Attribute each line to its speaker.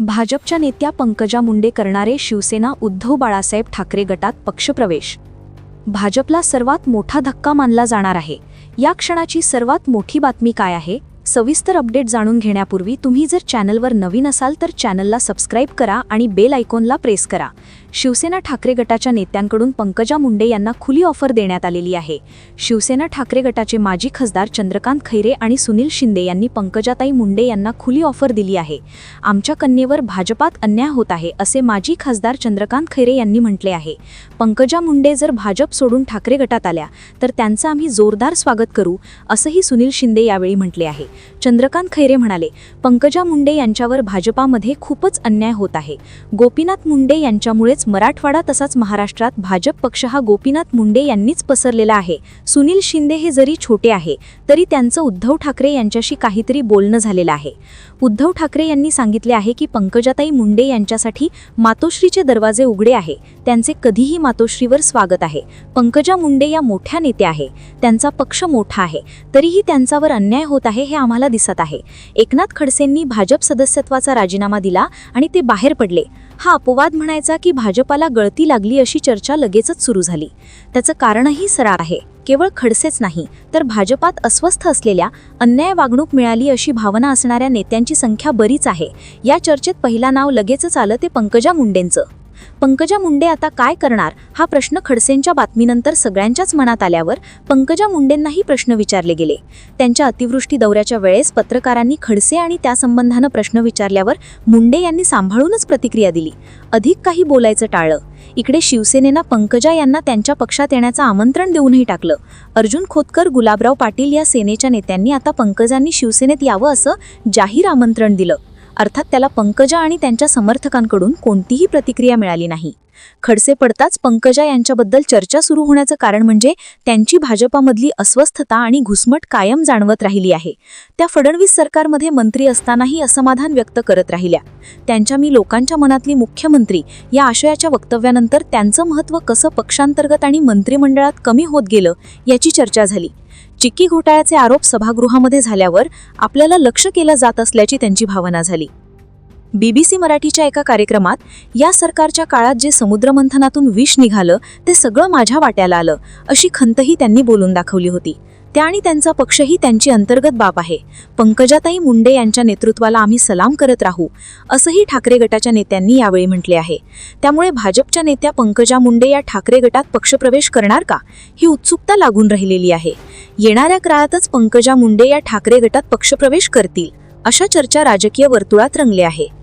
Speaker 1: भाजपच्या नेत्या पंकजा मुंडे करणारे शिवसेना उद्धव बाळासाहेब ठाकरे गटात पक्षप्रवेश. भाजपला सर्वात मोठा धक्का मानला जाणार आहे. या क्षणाची सर्वात मोठी बातमी काय आहे? सविस्तर अपडेट जाणून घेण्यापूर्वी तुम्ही जर चॅनलवर नवीन असाल तर चॅनलला सबस्क्राईब करा आणि बेल आयकॉनला प्रेस करा. शिवसेना ठाकरे गटाच्या नेत्यांकडून पंकजा मुंडे यांना खुली ऑफर देण्यात आलेली आहे. शिवसेना ठाकरे गटाचे माजी खासदार चंद्रकांत खैरे आणि सुनील शिंदे यांनी पंकजाताई मुंडे यांना खुली ऑफर दिली आहे. आमच्या कन्येवर भाजपात अन्याय होत आहे असे माजी खासदार चंद्रकांत खैरे यांनी म्हटले आहे. पंकजा मुंडे जर भाजप सोडून ठाकरे गटात आल्या तर त्यांचं आम्ही जोरदार स्वागत करू असंही सुनील शिंदे यावेळी म्हटले आहे. चंद्रकांत खैरे म्हणाले पंकजा मुंडे यांच्यावर भाजपामध्ये खूपच अन्याय होत आहे. गोपीनाथ मुंडे यांच्यामुळेच मराठवाडा तसाच महाराष्ट्रात भाजप पक्ष हा गोपीनाथ मुंडे यांनीच पसरलेला आहे. सुनील शिंदे हे जरी छोटे आहे तरी त्यांचं उद्धव ठाकरे यांच्याशी काहीतरी बोलणं झालेलं आहे. उद्धव ठाकरे यांनी सांगितले आहे की पंकजाताई मुंडे यांच्यासाठी मातोश्रीचे दरवाजे उघडे आहे. त्यांचे कधीही मातोश्रीवर स्वागत आहे. पंकजा मुंडे या मोठ्या नेत्या आहे. त्यांचा पक्ष मोठा आहे. तरीही त्यांच्यावर अन्याय होत आहे हे आम्हाला दिसत आहे. एकनाथ खडसेंनी भाजप सदस्यत्वाचा राजीनामा दिला आणि ते बाहेर पडले. हा अपवाद म्हणायचा की भाजपाला गळती लागली अशी चर्चा लगेचच सुरू झाली. त्याचं कारणही सरार आहे. केवळ खडसेच नाही तर भाजपात अस्वस्थ असलेल्या अन्याय वागणूक मिळाली अशी भावना असणाऱ्या नेत्यांची संख्या बरीच आहे. या चर्चेत पहिला नाव लगेचच आलं ते पंकजा मुंडेंचं. पंकजा मुंडे आता काय करणार? हा प्रश्न खडसेंच्या बातमीनंतर सगळ्यांच्याच मनात आल्यावर पंकजा मुंडेंनाही प्रश्न विचारले गेले. त्यांच्या अतिवृष्टी दौऱ्याच्या वेळेस पत्रकारांनी खडसे आणि त्यासंबंधानं प्रश्न विचारल्यावर मुंडे यांनी सांभाळूनच प्रतिक्रिया दिली. अधिक काही बोलायचं टाळलं. इकडे शिवसेनेनं पंकजा यांना त्यांच्या पक्षात येण्याचं आमंत्रण देऊनही टाकलं. अर्जुन खोतकर गुलाबराव पाटील या सेनेच्या नेत्यांनी आता पंकजांनी शिवसेनेत यावं असं जाहीर आमंत्रण दिलं. अर्थात त्याला पंकजा आणि त्यांच्या समर्थकांकडून कोणतीही प्रतिक्रिया मिळाली नाही. खडसे पडताच पंकजा यांच्याबद्दल चर्चा सुरू होण्याचं कारण म्हणजे त्यांची भाजपामधली अस्वस्थता आणि घुसमट कायम जाणवत राहिली आहे. त्या फडणवीस सरकारमध्ये मंत्री असतानाही असमाधान व्यक्त करत राहिल्या. त्यांच्या मी लोकांच्या मनातली मुख्यमंत्री या आशयाच्या वक्तव्यानंतर त्यांचं महत्त्व कसं पक्षांतर्गत आणि मंत्रिमंडळात कमी होत गेलं याची चर्चा झाली. चिक्की घोटाळ्याचे आरोप सभागृहामध्ये झाल्यावर आपल्याला लक्ष केलं जात असल्याची त्यांची भावना झाली. बीबीसी मराठीच्या एका कार्यक्रमात या सरकारच्या काळात जे समुद्रमंथनातून विष निघालं ते सगळं माझ्या वाट्याला आलं अशी खंतही त्यांनी बोलून दाखवली होती. त्या आणि त्यांचा पक्षही त्यांची अंतर्गत बाब आहे. पंकजाताई मुंडे यांच्या नेतृत्वाला आम्ही सलाम करत राहू असंही ठाकरे गटाच्या नेत्यांनी यावेळी म्हटले आहे. त्यामुळे भाजपच्या नेत्या पंकजा मुंडे या ठाकरे गटात पक्षप्रवेश करणार का ही उत्सुकता लागून राहिलेली आहे. येणाऱ्या काळातच पंकजा मुंडे या ठाकरे गटात पक्षप्रवेश करतील. अशा चर्चा राजकीय वर्तुळात रंगल्या आहे.